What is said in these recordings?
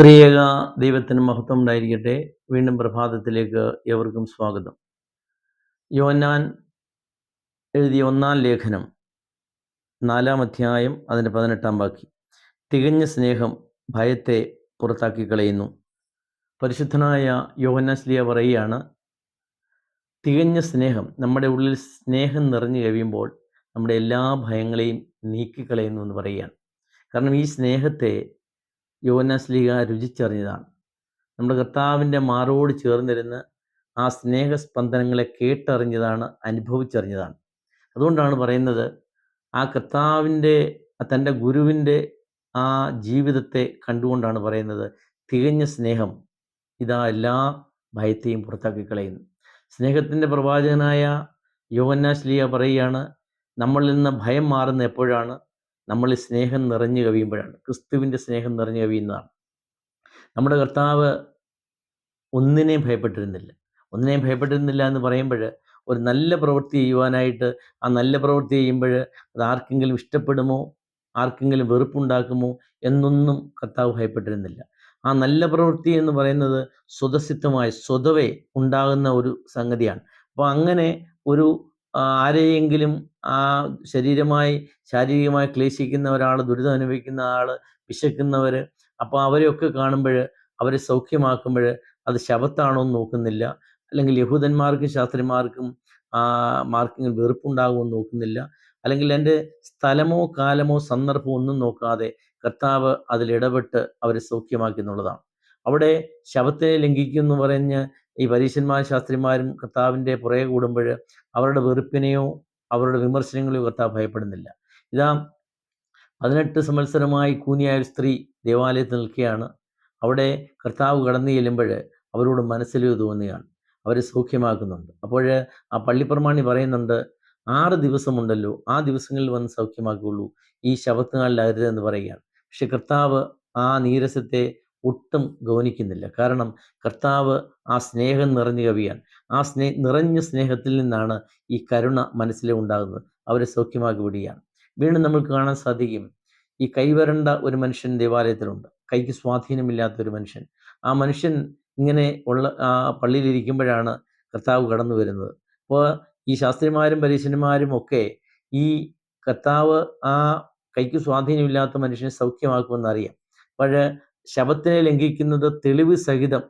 ത്രിയേക ദൈവത്തിന് മഹത്വം ഉണ്ടായിരിക്കട്ടെ. വീണ്ടും പ്രഭാതത്തിലേക്ക് എവർക്കും സ്വാഗതം. യോന്നാൻ എഴുതിയ ഒന്നാം ലേഖനം നാലാം അധ്യായം അതിന്റെ പതിനെട്ടാം ബാക്കി തികഞ്ഞ സ്നേഹം ഭയത്തെ പുറത്താക്കി കളയുന്നു പരിശുദ്ധനായ യോഹന്നാസ്ലിയ പറയുകയാണ് തികഞ്ഞ സ്നേഹം നമ്മുടെ ഉള്ളിൽ സ്നേഹം നിറഞ്ഞു കഴിയുമ്പോൾ നമ്മുടെ എല്ലാ ഭയങ്ങളെയും നീക്കിക്കളയുന്നു എന്ന് പറയുകയാണ്. കാരണം ഈ സ്നേഹത്തെ യോനസ്ലിക രുചിച്ചറിഞ്ഞതാണ്. നമ്മുടെ കർത്താവിന്റെ മാറോട് ചേർന്നിരുന്ന് ആ സ്നേഹസ്പന്ദനങ്ങളെ കേട്ടറിഞ്ഞതാണ് അനുഭവിച്ചറിഞ്ഞതാണ്. അതുകൊണ്ടാണ് പറയുന്നത് ആ കർത്താവിന്റെ തന്റെ ഗുരുവിന്റെ ആ ജീവിതത്തെ കണ്ടുകൊണ്ടാണ് പറയുന്നത് തികഞ്ഞ സ്നേഹം ഇതാ എല്ലാ ഭയത്തെയും പുറത്താക്കി കളയുന്നു. സ്നേഹത്തിന്റെ പ്രവാചകനായ യോഹന്നാശ്ലിയ പറയുകയാണ് നമ്മളിൽ നിന്ന് ഭയം മാറുന്ന എപ്പോഴാണ്? നമ്മളിൽ സ്നേഹം നിറഞ്ഞു കവിയുമ്പോഴാണ്. ക്രിസ്തുവിന്റെ സ്നേഹം നിറഞ്ഞു കവിയുന്നതാണ്. നമ്മുടെ കർത്താവ് ഒന്നിനെയും ഭയപ്പെട്ടിരുന്നില്ല. ഒന്നിനെയും ഭയപ്പെട്ടിരുന്നില്ല എന്ന് പറയുമ്പോൾ ഒരു നല്ല പ്രവൃത്തി ചെയ്യുവാനായിട്ട് ആ നല്ല പ്രവൃത്തി ചെയ്യുമ്പോൾ അത് ആർക്കെങ്കിലും ഇഷ്ടപ്പെടുമോ ആർക്കെങ്കിലും വെറുപ്പുണ്ടാക്കുമോ എന്നൊന്നും കർത്താവ് ഭയപ്പെട്ടിരുന്നില്ല. ആ നല്ല പ്രവൃത്തി എന്ന് പറയുന്നത് സ്വതസിദ്ധമായി സ്വതവേ ഉണ്ടാകുന്ന ഒരു സംഗതിയാണ്. അപ്പോൾ അങ്ങനെ ഒരു ആരെയെങ്കിലും ആ ശരീരമായി ശാരീരികമായി ക്ലേശിക്കുന്ന ഒരാൾ ദുരിതം അനുഭവിക്കുന്ന ആൾ വിശക്കുന്നവർ അപ്പോൾ അവരെയൊക്കെ കാണുമ്പോൾ അവരെ സൗഖ്യമാക്കുമ്പോൾ അത് ശബത്താണോ എന്ന് നോക്കുന്നില്ല. അല്ലെങ്കിൽ യഹൂദന്മാർക്കും ശാസ്ത്രിമാർക്കും മാർക്കെങ്കിലും വെറുപ്പുണ്ടാകുമെന്ന് നോക്കുന്നില്ല. അല്ലെങ്കിൽ എന്റെ സ്ഥലമോ കാലമോ സന്ദർഭമോ ഒന്നും നോക്കാതെ കർത്താവ് അതിലിടപെട്ട് അവരെ സൗഖ്യമാക്കി എന്നുള്ളതാണ്. അവിടെ ശവത്തെ ലംഘിക്കും എന്ന് പറഞ്ഞ് ഈ പരീശന്മാരും ശാസ്ത്രിമാരും കർത്താവിന്റെ പുറകെ കൂടുമ്പോൾ അവരുടെ വെറുപ്പിനെയോ അവരുടെ വിമർശനങ്ങൾ കർത്താവ് ഭയപ്പെടുന്നില്ല. ഇതാ പതിനെട്ട് സംവത്സരമായി കൂനിയായ ഒരു സ്ത്രീ ദേവാലയത്തിൽ നിൽക്കുകയാണ്. അവിടെ കർത്താവ് കടന്നു ചെല്ലുമ്പോൾ അവരോട് മനസ്സിൽ തോന്നുകയാണ് അവരെ സൗഖ്യമാക്കുന്നുണ്ട്. അപ്പോൾ ആ പള്ളിപ്രമാണി പറയുന്നുണ്ട് ആറ് ദിവസമുണ്ടല്ലോ ആ ദിവസങ്ങളിൽ വന്ന് സൗഖ്യമാക്കുകയുള്ളൂ. ഈ ശവത്തുനാളിലരുത് എന്ന് പറയുകയാണ്. പക്ഷെ കർത്താവ് ആ നീരസത്തെ ഒട്ടും ഗൗനിക്കുന്നില്ല. കാരണം കർത്താവ് ആ സ്നേഹം നിറഞ്ഞു കവിയാണ് ആ സ്നേ നിറഞ്ഞ സ്നേഹത്തിൽ നിന്നാണ് ഈ കരുണ മനസ്സിലെ ഉണ്ടാകുന്നത്. അവരെ സൗഖ്യമാക്കി വിടുകയാണ്. വീണ്ടും നമുക്ക് കാണാൻ സാധിക്കും ഈ കൈവരണ്ട ഒരു മനുഷ്യൻ ദേവാലയത്തിലുണ്ട്. കൈക്ക് സ്വാധീനമില്ലാത്ത ഒരു മനുഷ്യൻ. ആ മനുഷ്യൻ ഇങ്ങനെ ഉള്ള ആ പള്ളിയിലിരിക്കുമ്പോഴാണ് കർത്താവ് കടന്നു വരുന്നത്. അപ്പോൾ ഈ ശാസ്ത്രിമാരും പരീശന്മാരും ഒക്കെ ഈ കർത്താവ് ആ കൈക്ക് സ്വാധീനമില്ലാത്ത മനുഷ്യനെ സൗഖ്യമാക്കുമെന്ന് അറിയാം. അപ്പോൾ ശബത്തിനെ ലംഘിക്കുന്നത് തെളിവ് സഹിതം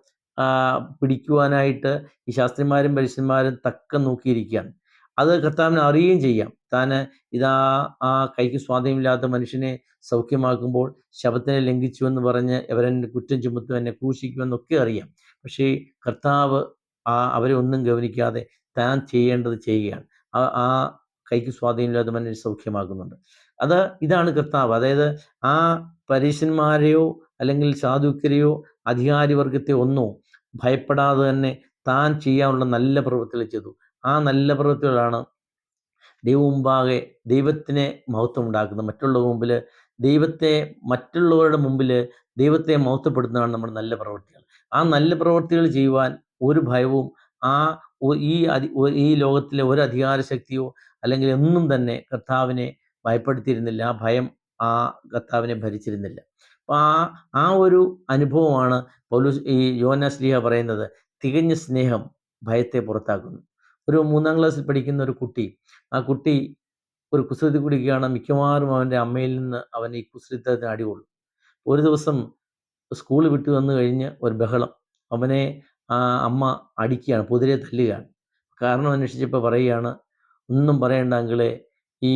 പിടിക്കുവാനായിട്ട് ഈ ശാസ്ത്രിമാരും പരിശന്മാരും തക്കം നോക്കിയിരിക്കുകയാണ്. അത് കർത്താവിനെ അറിയുകയും ചെയ്യാം. താൻ ഇതാ ആ കൈക്ക് സ്വാധീനമില്ലാത്ത മനുഷ്യനെ സൗഖ്യമാക്കുമ്പോൾ ശബത്തിനെ ലംഘിച്ചു എന്ന് പറഞ്ഞ് അവരെന്നെ കുറ്റം ചുമത്തും എന്നെ ക്രൂശിക്കുമെന്നൊക്കെ അറിയാം. പക്ഷേ കർത്താവ് ആ അവരെ ഒന്നും ഗവനിക്കാതെ താൻ ചെയ്യേണ്ടത് ചെയ്യുകയാണ്. ആ കൈക്ക് സ്വാധീനമില്ലാത്ത മനുഷ്യനെ സൗഖ്യമാക്കുന്നുണ്ട്. അത് ഇതാണ് കർത്താവ്. അതായത് ആ പരീശന്മാരെയോ അല്ലെങ്കിൽ സാധുക്കരെയോ അധികാരിവർഗത്തെ ഒന്നോ ഭയപ്പെടാതെ തന്നെ താൻ ചെയ്യാനുള്ള നല്ല പ്രവൃത്തികൾ ചെയ്തു. ആ നല്ല പ്രവൃത്തികളാണ് ദൈവം മുമ്പാകെ ദൈവത്തിനെ മഹത്വം ഉണ്ടാക്കുന്നത്. മറ്റുള്ളവർ മുമ്പിൽ ദൈവത്തെ മറ്റുള്ളവരുടെ മുമ്പിൽ ദൈവത്തെ മഹത്വപ്പെടുത്തുന്നതാണ് നമ്മുടെ നല്ല പ്രവൃത്തികൾ. ആ നല്ല പ്രവൃത്തികൾ ചെയ്യുവാൻ ഒരു ഭയവും ആ ഈ ഈ ലോകത്തിലെ ഒരു അധികാര ശക്തിയോ അല്ലെങ്കിൽ എന്നും തന്നെ കർത്താവിനെ ഭയപ്പെടുത്തിയിരുന്നില്ല. ആ ഭയം ആ കർത്താവിനെ ഭരിച്ചിരുന്നില്ല. ആ ആ ഒരു അനുഭവമാണ് പൗലൂസ് ഈ യോന സ്നേഹ പറയുന്നത്. തികഞ്ഞ സ്നേഹം ഭയത്തെ പുറത്താക്കുന്നു. ഒരു മൂന്നാം ക്ലാസ്സിൽ പഠിക്കുന്ന ഒരു കുട്ടി ആ കുട്ടി ഒരു കുസൃതി കുടിക്കുകയാണ്. മിക്കവാറും അവന്റെ അമ്മയിൽ നിന്ന് അവൻ ഈ കുസൃത്തത്തിന് അടികൊള്ളും. ഒരു ദിവസം സ്കൂൾ വിട്ടു വന്നു കഴിഞ്ഞ് ഒരു ബഹളം. അവനെ ആ അമ്മ അടിക്കുകയാണ് പൊതിരെ തല്ലുകയാണ്. കാരണം അന്വേഷിച്ചപ്പോൾ പറയുകയാണ് ഒന്നും പറയണ്ട ഈ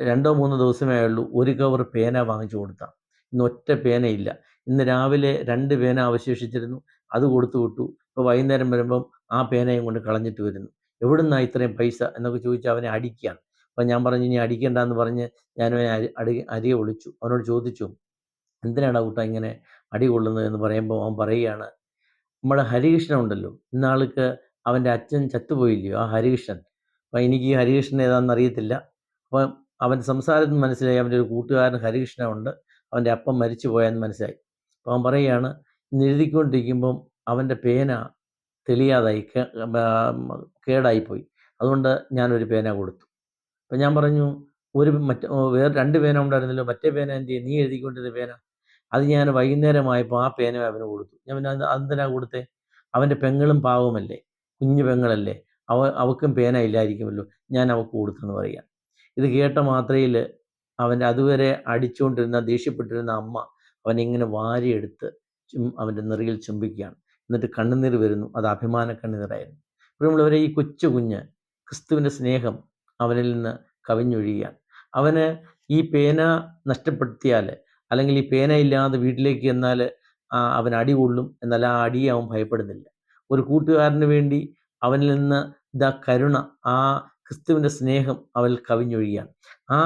രണ്ടോ മൂന്നോ ദിവസമേ ഉള്ളൂ ഒരു കവർ പേന വാങ്ങിച്ചു കൊടുത്താൽ ഇന്ന് ഒറ്റ പേനയില്ല. ഇന്ന് രാവിലെ രണ്ട് പേന അവശേഷിച്ചിരുന്നു. അത് കൊടുത്തു വിട്ടു. ഇപ്പോൾ വൈകുന്നേരം വരുമ്പം ആ പേനയും കൊണ്ട് കളഞ്ഞിട്ട് വരുന്നു. എവിടുന്നാണ് ഇത്രയും പൈസ എന്നൊക്കെ ചോദിച്ചാൽ അവനെ അടിക്കുകയാണ്. അപ്പം ഞാൻ പറഞ്ഞു ഇനി അടിക്കണ്ട എന്ന് പറഞ്ഞ് ഞാൻ അവനെ അടി അരിയെ വിളിച്ചു. അവനോട് ചോദിച്ചു എന്തിനാണ് കൂട്ട ഇങ്ങനെ അടി കൊള്ളുന്നത്? എന്ന് പറയുമ്പോൾ അവൻ പറയുകയാണ് നമ്മുടെ ഹരികൃഷ്ണൻ ഉണ്ടല്ലോ. ഇന്നാൾക്ക് അവന്റെ അച്ഛൻ ചത്തുപോയില്ലയോ? ആ ഹരികൃഷ്ണൻ. അപ്പം എനിക്ക് ഈ ഹരികൃഷ്ണൻ ഏതാണെന്ന് അറിയത്തില്ല. അപ്പം അവന്റെ സംസാരത്തിൽ മനസ്സിലായി അവന്റെ ഒരു കൂട്ടുകാരൻ ഹരികൃഷ്ണൻ ഉണ്ട് അവന്റെ അപ്പം മരിച്ചു പോയെന്ന് മനസ്സിലായി. അപ്പോൾ അവൻ പറയുകയാണ് ഇന്ന് എഴുതിക്കൊണ്ടിരിക്കുമ്പം അവന്റെ പേന തെളിയാതായി കേടായിപ്പോയി. അതുകൊണ്ട് ഞാനൊരു പേന കൊടുത്തു. അപ്പം ഞാൻ പറഞ്ഞു ഒരു മറ്റ് വേറെ രണ്ട് പേന ഉണ്ടായിരുന്നല്ലോ. മറ്റേ പേന എന്ത് നീ എഴുതിക്കൊണ്ടിരുന്ന പേന? അത് ഞാൻ വൈകുന്നേരമായപ്പോൾ ആ പേന അവന് കൊടുത്തു. ഞാൻ പിന്നെ അത് അതെന്തിനാ കൊടുത്തേ? അവന്റെ പെങ്ങളും പാവമല്ലേ? കുഞ്ഞു പെങ്ങളല്ലേ? അവ അവൾക്കും പേന ഇല്ലായിരിക്കുമല്ലോ. ഞാൻ അവൾക്ക് കൊടുത്തെന്ന് പറയാം ഇത് കേട്ട മാത്രയിൽ അവന്റെ അതുവരെ അടിച്ചുകൊണ്ടിരുന്ന ദേഷ്യപ്പെട്ടിരുന്ന അമ്മ അവനിങ്ങനെ വാരിയെടുത്ത് ചും അവന്റെ നെറിയിൽ ചുംബിക്കുകയാണ്. എന്നിട്ട് കണ്ണുനീർ വരുന്നു. അത് അഭിമാന കണ്ണുനീറായിരുന്നു പ്രിയമുള്ളവരെ ഈ കൊച്ചു കുഞ്ഞ് ക്രിസ്തുവിന്റെ സ്നേഹം അവനിൽ നിന്ന് കവിഞ്ഞൊഴിയുകയാണ് അവന് ഈ പേന നഷ്ടപ്പെടുത്തിയാൽ അല്ലെങ്കിൽ ഈ പേന ഇല്ലാതെ വീട്ടിലേക്ക് എന്നാൽ അവൻ അടി കൊള്ളും എന്നാൽ ആ അടിയെ അവൻ ഭയപ്പെടുന്നില്ല. ഒരു കൂട്ടുകാരന് വേണ്ടി അവനിൽ നിന്ന് ഇതാ കരുണ ആ ക്രിസ്തുവിന്റെ സ്നേഹം അവൽ കവിഞ്ഞൊഴിയാണ് ആ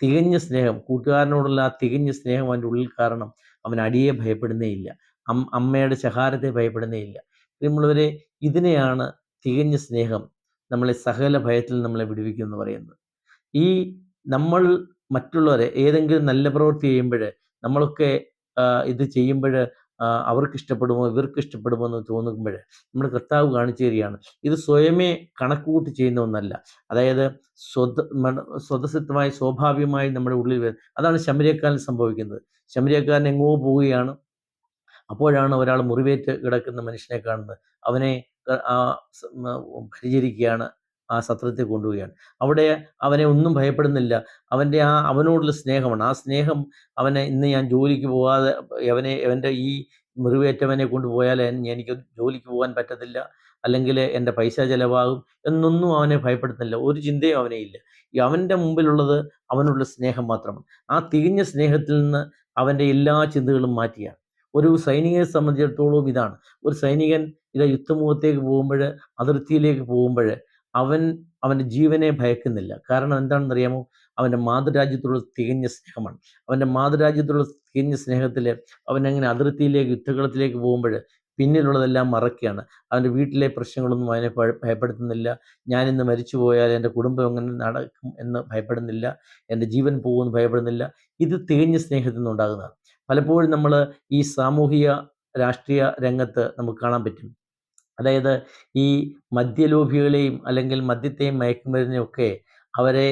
തികഞ്ഞ സ്നേഹം കൂട്ടുകാരനോടുള്ള ആ തികഞ്ഞ സ്നേഹം അവന്റെ ഉള്ളിൽ കാരണം അവൻ അടിയെ ഭയപ്പെടുന്നേയില്ല അം അമ്മയുടെ ശകാരത്തെ ഭയപ്പെടുന്നേയില്ല പ്രിയമുള്ളവരെ ഇതിനെയാണ് തികഞ്ഞ സ്നേഹം നമ്മളെ സകല ഭയത്തിൽ നമ്മളെ വിടുവിക്കും എന്ന് പറയുന്നത്. ഈ നമ്മൾ മറ്റുള്ളവരെ ഏതെങ്കിലും നല്ല പ്രവൃത്തി ചെയ്യുമ്പോൾ നമ്മളൊക്കെ ഇത് ചെയ്യുമ്പോൾ അവർക്ക് ഇഷ്ടപ്പെടുമോ ഇവർക്ക് ഇഷ്ടപ്പെടുമോ എന്ന് തോന്നുമ്പോൾ നമ്മൾ കർത്താവ് കാണിച്ചു തരികയാണ്. ഇത് സ്വയമേ കണക്കുകൂട്ടി ചെയ്യുന്ന ഒന്നല്ല. അതായത് സ്വത സ്വതസിദ്ധമായി സ്വാഭാവികമായി നമ്മുടെ ഉള്ളിൽ വരുന്നത് അതാണ് ശമരിയക്കാരൻ സംഭവിക്കുന്നത്. ശമരിയക്കാരൻ എങ്ങോ പോവുകയാണ്. അപ്പോഴാണ് ഒരാൾ മുറിവേറ്റ് കിടക്കുന്ന മനുഷ്യനെ കാണുന്നത്. അവനെ പരിചരിക്കുകയാണ്. ആ സത്രത്തിൽ കൊണ്ടുപോവുകയാണ്. അവിടെ അവനെ ഒന്നും ഭയപ്പെടുന്നില്ല. അവന്റെ ആ അവനോടുള്ള സ്നേഹമാണ്. ആ സ്നേഹം അവനെ ഇന്ന് ഞാൻ ജോലിക്ക് പോകാതെ അവനെ അവന്റെ ഈ മുറിവേറ്റവനെ കൊണ്ടുപോയാൽ എനിക്ക് ജോലിക്ക് പോകാൻ പറ്റത്തില്ല അല്ലെങ്കിൽ എന്റെ പൈസ ചിലവാകും എന്നൊന്നും അവനെ ഭയപ്പെടുന്നില്ല ഒരു ചിന്തയും അവനെ ഇല്ല. അവന്റെ മുമ്പിലുള്ളത് അവനുള്ള സ്നേഹം മാത്രമാണ്. ആ തികഞ്ഞ സ്നേഹത്തിൽ നിന്ന് അവന്റെ എല്ലാ ചിന്തകളും മാറ്റിയാണ്. ഒരു സൈനികനെ സംബന്ധിച്ചിടത്തോളം ഇതാണ്. ഒരു സൈനികൻ ഇത് യുദ്ധമുഖത്തേക്ക് പോകുമ്പോൾ അതിർത്തിയിലേക്ക് പോകുമ്പോൾ അവൻ അവന്റെ ജീവനെ ഭയക്കുന്നില്ല. കാരണം എന്താണെന്നറിയാമോ? അവന്റെ മാതൃരാജ്യത്തോടുള്ള തികഞ്ഞ സ്നേഹമാണ്. അവന്റെ മാതൃരാജ്യത്തോടുള്ള തികഞ്ഞ സ്നേഹത്തിൽ അവൻ അങ്ങനെ അതിർത്തിയിലേക്ക് യുദ്ധകളത്തിലേക്ക് പോകുമ്പോൾ പിന്നിലുള്ളതെല്ലാം മറക്കുകയാണ് അവന്റെ വീട്ടിലെ പ്രശ്നങ്ങളൊന്നും അവനെ ഭയപ്പെടുത്തുന്നില്ല. ഞാനിന്ന് മരിച്ചു പോയാൽ എന്റെ കുടുംബം എങ്ങനെ നടക്കും എന്ന് ഭയപ്പെടുന്നില്ല. എന്റെ ജീവൻ പോകുമെന്ന് ഭയപ്പെടുന്നില്ല. ഇത് തികഞ്ഞ സ്നേഹത്തിൽ നിന്നുണ്ടാകുന്നതാണ്. പലപ്പോഴും നമ്മൾ ഈ സാമൂഹിക രാഷ്ട്രീയ രംഗത്ത് നമുക്ക് കാണാൻ പറ്റും. അതായത് ഈ മദ്യലോഭികളെയും അല്ലെങ്കിൽ മദ്യത്തെയും ഒക്കെ അവരെ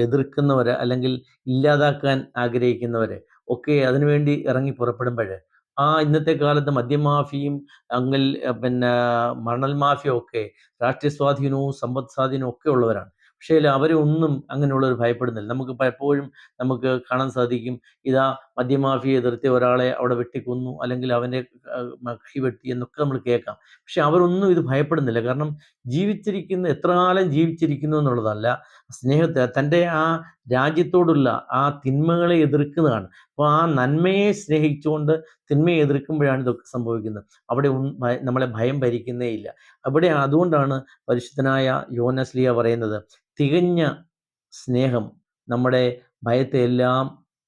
എതിർക്കുന്നവർ അല്ലെങ്കിൽ ഇല്ലാതാക്കാൻ ആഗ്രഹിക്കുന്നവർ ഒക്കെ അതിനുവേണ്ടി ഇറങ്ങി പുറപ്പെടുമ്പോൾ ആ ഇന്നത്തെ കാലത്ത് മദ്യമാഫിയും അങ്ങൽ പിന്നെ മണൽ മാഫിയും ഒക്കെ രാഷ്ട്രീയ സ്വാധീനവും സമ്പദ് സ്വാധീനവും ഒക്കെ ഉള്ളവരാണ്. പക്ഷേ അവരൊന്നും അങ്ങനെയുള്ളവർ ഭയപ്പെടുന്നില്ല. നമുക്ക് പലപ്പോഴും നമുക്ക് കാണാൻ സാധിക്കും ഇതാ മദ്യമാഫിയെ എതിർത്തിയ ഒരാളെ അവിടെ വെട്ടിക്കൊന്നു അല്ലെങ്കിൽ അവന്റെ കൈ വെട്ടി എന്നൊക്കെ നമ്മൾ കേൾക്കാം. പക്ഷെ അവരൊന്നും ഇത് ഭയപ്പെടുന്നില്ല. കാരണം ജീവിച്ചിരിക്കുന്ന എത്ര കാലം ജീവിച്ചിരിക്കുന്നു എന്നുള്ളതല്ല സ്നേഹത്തെ തന്റെ ആ രാജ്യത്തോടുള്ള ആ തിന്മകളെ എതിർക്കുന്നതാണ്. അപ്പോൾ ആ നന്മയെ സ്നേഹിച്ചുകൊണ്ട് തിന്മയെ എതിർക്കുമ്പോഴാണ് ഇതൊക്കെ സംഭവിക്കുന്നത്. അവിടെ നമ്മളെ ഭയം ഭരിക്കുന്നേ ഇല്ല. അവിടെ അതുകൊണ്ടാണ് പരിശുദ്ധനായ യോനസ്ലിയ പറയുന്നത് തികഞ്ഞ സ്നേഹം നമ്മുടെ ഭയത്തെ എല്ലാം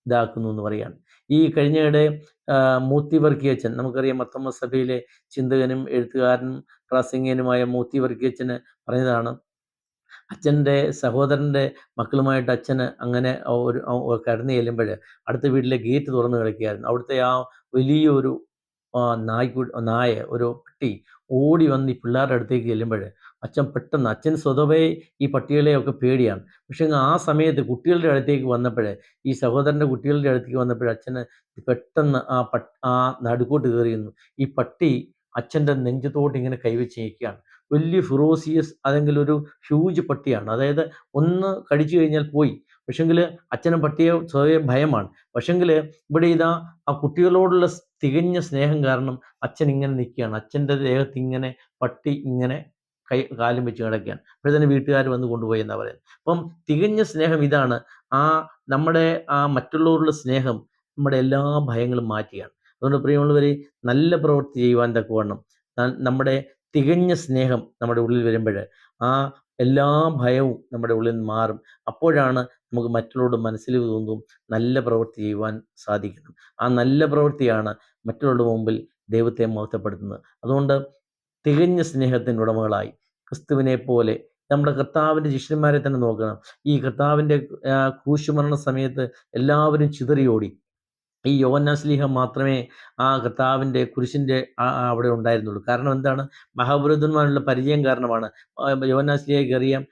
ഇതാക്കുന്നു എന്ന് പറയാണ് ഈ കഴിഞ്ഞയിടെ മൂത്തിവർഗീയച്ചൻ നമുക്കറിയാം മത്തമ്മ സഭയിലെ ചിന്തകനും എഴുത്തുകാരനും പ്രാസംഗികനുമായ മൂത്തി വർക്കിയച്ചന് പറഞ്ഞതാണ് അച്ഛന്റെ സഹോദരന്റെ മക്കളുമായിട്ട് അച്ഛന് അങ്ങനെ ഒരു കടന്നു ചെല്ലുമ്പോൾ അടുത്ത വീട്ടിലെ ഗേറ്റ് തുറന്ന് കിടക്കുകയായിരുന്നു. അവിടുത്തെ ആ വലിയൊരു നായ്ക്കു നായ ഒരു പട്ടി ഓടി വന്ന് ഈ പിള്ളേരുടെ അടുത്തേക്ക് ചെല്ലുമ്പോൾ അച്ഛൻ പെട്ടെന്ന് അച്ഛൻ സ്വതവേ ഈ പട്ടികളെയൊക്കെ പേടിയാണ്. പക്ഷേ ആ സമയത്ത് കുട്ടികളുടെ അടുത്തേക്ക് വന്നപ്പോൾ ഈ സഹോദരന്റെ കുട്ടികളുടെ അടുത്തേക്ക് വന്നപ്പോൾ അച്ഛന് പെട്ടെന്ന് ആ പട്ട് ആ നടുക്കോട്ട് കയറിയിരുന്നു. ഈ പട്ടി അച്ഛന്റെ നെഞ്ചത്തോട്ട് ഇങ്ങനെ കൈവച്ച് നിൽക്കുകയാണ്. വലിയ ഫിറോസിയസ് അല്ലെങ്കിൽ ഒരു ഹ്യൂജ് പട്ടിയാണ്. അതായത് ഒന്ന് കടിച്ചു കഴിഞ്ഞാൽ പോയി. പക്ഷെങ്കിൽ അച്ഛനും പട്ടിയെ സ്വയം ഭയമാണ്. പക്ഷെങ്കിൽ ഇവിടെ ഇതാ ആ കുട്ടികളോടുള്ള തികഞ്ഞ സ്നേഹം കാരണം അച്ഛൻ ഇങ്ങനെ നിൽക്കുകയാണ്. അച്ഛന്റെ ദേഹത്ത് ഇങ്ങനെ പട്ടി ഇങ്ങനെ കൈ കാലും വെച്ച് കിടക്കുകയാണ്. അപ്പോഴത്തന്നെ വീട്ടുകാർ വന്ന് കൊണ്ടുപോയി എന്നാ പറയുന്നത്. അപ്പം തികഞ്ഞ സ്നേഹം ഇതാണ്. ആ നമ്മുടെ ആ മറ്റുള്ളവരുടെ സ്നേഹം നമ്മുടെ എല്ലാ ഭയങ്ങളും മാറ്റിയാണ് അതുകൊണ്ട് പ്രിയമുള്ളവരെ നല്ല പ്രവൃത്തി ചെയ്യുവാൻ തക്കവണ്ണം നമ്മുടെ തികഞ്ഞ സ്നേഹം നമ്മുടെ ഉള്ളിൽ വരുമ്പോൾ ആ എല്ലാ ഭയവും നമ്മുടെ ഉള്ളിൽ നിന്ന് മാറും. അപ്പോഴാണ് നമുക്ക് മറ്റുള്ളവരുടെ മനസ്സിൽ തോന്നും നല്ല പ്രവൃത്തി ചെയ്യുവാൻ സാധിക്കുന്നത് ആ നല്ല പ്രവൃത്തിയാണ് മറ്റുള്ളവരുടെ മുമ്പിൽ ദൈവത്തെ മഹത്വപ്പെടുത്തുന്നത്. അതുകൊണ്ട് തികഞ്ഞ സ്നേഹത്തിന്റെ ഉടമകളായി ക്രിസ്തുവിനെ പോലെ നമ്മുടെ കർത്താവിന്റെ ശിഷ്യന്മാരെ തന്നെ നോക്കണം. ഈ കർത്താവിന്റെ കൂശുമരണ സമയത്ത് എല്ലാവരും ചിതറിയോടി. ഈ യോഹന്നാസ്ലീഹ മാത്രമേ ആ കർത്താവിന്റെ കുരിശിന്റെ അവിടെ ഉണ്ടായിരുന്നുള്ളൂ. കാരണം എന്താണ്? മഹാപുരുതന്മാരുള്ള പരിചയം കാരണമാണ്. യോഹന്നാസ്ലീഹയ്ക്ക് അറിയാം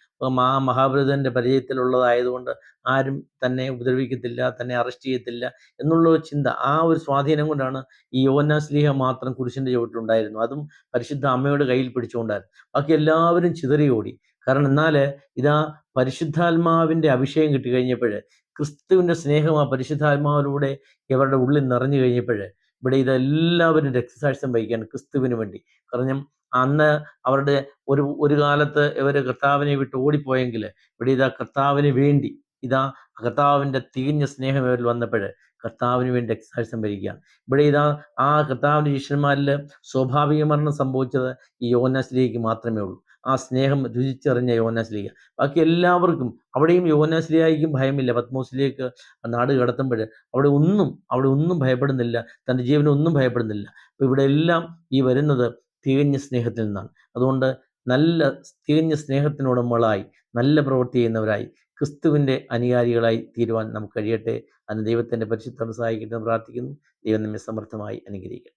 ആ മഹാപുരുതന്റെ പരിചയത്തിലുള്ളതായതുകൊണ്ട് ആരും തന്നെ ഉപദ്രവിക്കത്തില്ല തന്നെ അറസ്റ്റ് ചെയ്യത്തില്ല എന്നുള്ള ചിന്ത ആ ഒരു സ്വാധീനം കൊണ്ടാണ് ഈ യോഹന്നാസ്ലീഹ മാത്രം കുരിശിന്റെ ചുവട്ടിലുണ്ടായിരുന്നു അതും പരിശുദ്ധ അമ്മയുടെ കയ്യിൽ പിടിച്ചുകൊണ്ടായിരുന്നു. ബാക്കി എല്ലാവരും ചിതറി ഓടി കാരണം എന്നാൽ ഇതാ പരിശുദ്ധാത്മാവിന്റെ അഭിഷേകം കിട്ടി കഴിഞ്ഞപ്പോൾ ക്രിസ്തുവിന്റെ സ്നേഹം ആ പരിശുദ്ധാത്മാവിലൂടെ ഇവരുടെ ഉള്ളിൽ നിറഞ്ഞു കഴിഞ്ഞപ്പോൾ ഇവിടെ ഇതെല്ലാവരും രക്തസാക്ഷ്യം വഹിക്കുകയാണ് ക്രിസ്തുവിന് വേണ്ടി. കാരണം അന്ന് അവരുടെ ഒരു ഒരു കാലത്ത് ഇവർ കർത്താവിനെ വിട്ട് ഓടിപ്പോയെങ്കിൽ ഇവിടെ ഇതാ കർത്താവിന് വേണ്ടി ഇതാ കർത്താവിന്റെ തികഞ്ഞ സ്നേഹം ഇവരിൽ വന്നപ്പോൾ കർത്താവിന് വേണ്ടി രക്തസാക്ഷ്യം വരികയാണ്. ഇവിടെ ഇതാ ആ കർത്താവിന്റെ ശിഷ്യന്മാരിൽ സ്വാഭാവിക മരണം സംഭവിച്ചത് ഈ യോനാശ്രീക്ക് മാത്രമേ ഉള്ളൂ. ആ സ്നേഹം രുചിച്ചറിഞ്ഞ യോനാശ്ലീഹ ബാക്കി എല്ലാവർക്കും അവിടെയും യോനാശ്ലീഹായിക്കും ഭയമില്ല. പത്മോസിലേക്ക് നാട് കടത്തുമ്പോൾ അവിടെ ഒന്നും അവിടെ ഒന്നും ഭയപ്പെടുന്നില്ല. തന്റെ ജീവനെ ഒന്നും ഭയപ്പെടുന്നില്ല. അപ്പോൾ ഇവിടെ എല്ലാം ഈ വരുന്നത് തികഞ്ഞ സ്നേഹത്തിൽ നിന്നാണ്. അതുകൊണ്ട് നല്ല തികഞ്ഞ സ്നേഹത്തിനുടമകളായി നല്ല പ്രവൃത്തി ചെയ്യുന്നവരായി ക്രിസ്തുവിന്റെ അനുകാരികളായി തീരുവാൻ നമുക്ക് കഴിയട്ടെ. അതിന് ദൈവത്തിന്റെ പരിശുദ്ധം സഹായിക്കട്ടെ പ്രാർത്ഥിക്കുന്നു. ദൈവം നമ്മെ സമർത്ഥമായി അനുഗ്രഹിക്കട്ടെ.